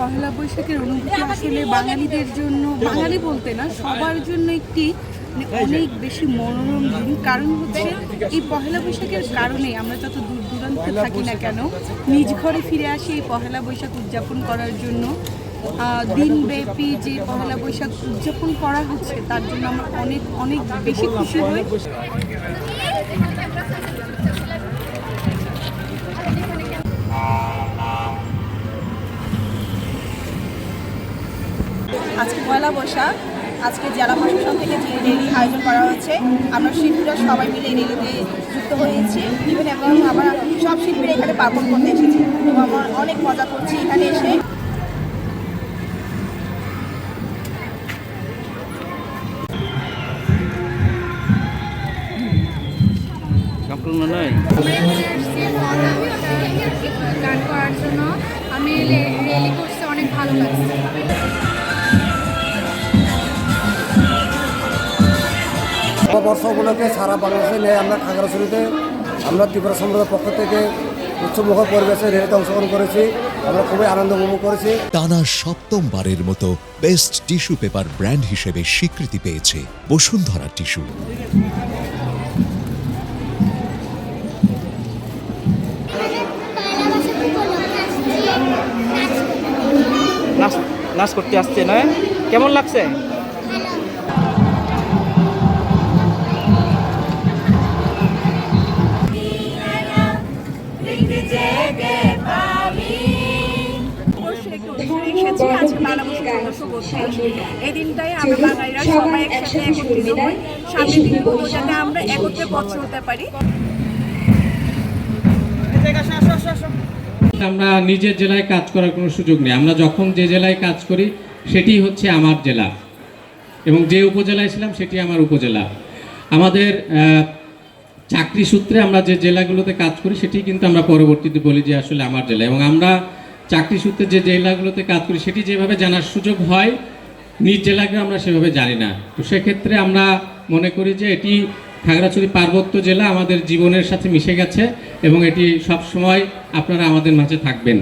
পহেলা বৈশাখের অনুভূতি আসলে বাঙালিদের জন্য, বাঙালি বলতে না, সবার জন্য একটি মানে অনেক বেশি মনোরম দিন। কারণ হচ্ছে, এই পহেলা বৈশাখের কারণে আমরা যত দূর দূরান্তে থাকি না কেন, নিজ ঘরে ফিরে আসি এই পহেলা বৈশাখ উদযাপন করার জন্য। দিনব্যাপী যে পহেলা বৈশাখ উদযাপন করা হচ্ছে, তার জন্য আমরা অনেক অনেক বেশি খুশি হই। আজকে পয়লা বৈশাখ। আজকে জেলা প্রশাসন থেকে যে র্যালি আয়োজন করা হয়েছে আমরা শিল্পীরা সবাই মিলে এই র্যালিতে যুক্ত হয়েছি। ইভেন এবং আমরা সব শিল্পীরা এখানে পার্বণ করতে এসেছি। এবং আমরা অনেক মজা করছি এখানে এসে। গান করার জন্য। আমি রে- রেলি করতে অনেক ভালো লাগছে। নববর্ষ উপলক্ষে সারা বাংলাদেশে নিয়ে আমরা খাগড়াছড়িতে আমরা ত্রিপুরা সম্প্রদায়ের পক্ষ থেকে উৎসবমুখর পরিবেশে রেলিতে অংশগ্রহণ করেছি আমরা খুবই আনন্দ উপভোগ করেছি। টানা সপ্তমবারের মতো বেস্ট টিস্যু পেপার ব্র্যান্ড হিসেবে স্বীকৃতি পেয়েছে বসুন্ধরা টিস্যু। নাচ নাচ করতে আসছে নয়? কেমন লাগছে? এসেছি আজকে বাংলা এই দিনটাই আমরা বাঙালিরা সবাই একসাথে একত্রিত হই আমরা একত্রে পথ চলতে পারি। আমরা নিজের জেলায় কাজ করার কোনো সুযোগ নেই। আমরা যখন যে জেলায় কাজ করি সেটি হচ্ছে আমার জেলা। এবং যে উপজেলায় ছিলাম সেটি আমার উপজেলা। আমাদের চাকরি সূত্রে আমরা যে জেলাগুলোতে কাজ করি সেটি কিন্তু আমরা পরবর্তীতে বলি যে আসলে আমার জেলা। এবং আমরা চাকরি সূত্রে যে জেলাগুলোতে কাজ করি, সেটি যেভাবে জানার সুযোগ হয়, নিজ জেলাকে আমরা সেভাবে জানি না। তো সেক্ষেত্রে আমরা মনে করি যে এটি খাগড়াছড়ি পার্বত্য জেলা আমাদের জীবনের সাথে মিশে গেছে এবং এটি সব সময় আপনারা আমাদের মাঝে থাকবেন।